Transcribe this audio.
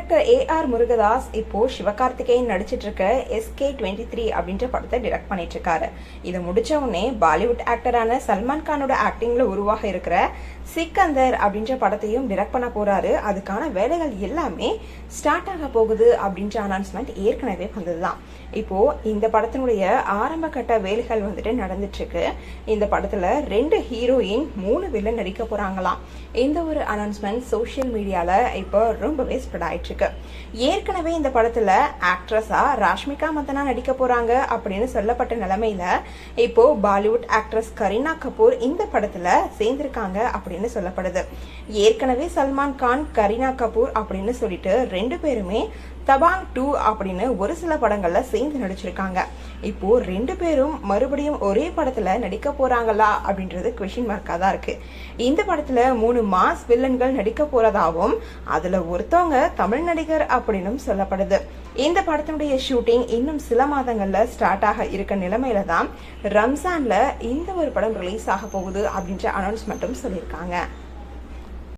Director A R Murugadoss இப்போ சிவகார்த்திகேயன் நடிச்சிட்டு இருக்க எஸ்கே டுவெண்ட்டி த்ரீ அப்படின்ற படத்தை டிரெக்ட் பண்ணிட்டு இருக்காரு இதை முடிச்ச உடனே பாலிவுட் ஆக்டரான சல்மான் கானோட ஆக்டிங்ல உருவாக இருக்கிற சிக்கந்தர் அப்படின்ற படத்தையும் டிரெக்ட் பண்ண போறாரு. அதுக்கான வேலைகள் எல்லாமே ஸ்டார்ட் ஆக போகுது அப்படின்ற அனௌன்ஸ்மெண்ட் ஏற்கனவே வந்ததுதான். இப்போ இந்த படத்தினுடைய ஆரம்ப கட்ட வேலைகள் வந்துட்டு நடந்துட்டு இருக்கு இந்த படத்துல ரெண்டு ஹீரோயின் மூணு வில்லன் நடிக்க போறாங்களாம். இந்த ஒரு அனௌன்ஸ்மெண்ட் சோஷியல் மீடியால இப்போ ரொம்பவே ஸ்ப்ரெட் ஆயிட்டு போயிட்டுருக்கு. ஏற்கனவே இந்த படத்துல ஆக்ட்ரஸா ராஷ்மிகா மந்தனா நடிக்க போறாங்க அப்படின்னு சொல்லப்பட்ட நிலைமையில இப்போ பாலிவுட் ஆக்ட்ரஸ் கரீனா கபூர் இந்த படத்துல சேர்ந்திருக்காங்க அப்படின்னு சொல்லப்படுது. ஏற்கனவே சல்மான் கான் கரீனா கபூர் அப்படின்னு சொல்லிட்டு ரெண்டு பேருமே தபாங் டூ அப்படின்னு ஒரு சில படங்களில் சேர்ந்து நடிச்சிருக்காங்க. இப்போ ரெண்டு பேரும் மறுபடியும் ஒரே படத்துல நடிக்க போறாங்களா அப்படின்றது கொஷின் மார்க்கா தான் இருக்கு. இந்த படத்துல மூணு மாஸ் வில்லன்கள் நடிக்க போறதாகவும் அதுல ஒருத்தவங்க தமிழ் தமிழ் நடிகர் அப்படின்னு சொல்லப்படுது. இந்த படத்தினுடைய ஷூட்டிங் இன்னும் சில மாதங்கள்ல ஸ்டார்ட் ஆக இருக்க நிலைமையில தான் ரம்ஜான்ல இந்த ஒரு படம் ரிலீஸ் ஆக போகுது அப்படின்ற அனௌன்ஸ்மெண்ட்டும் சொல்லியிருக்காங்க.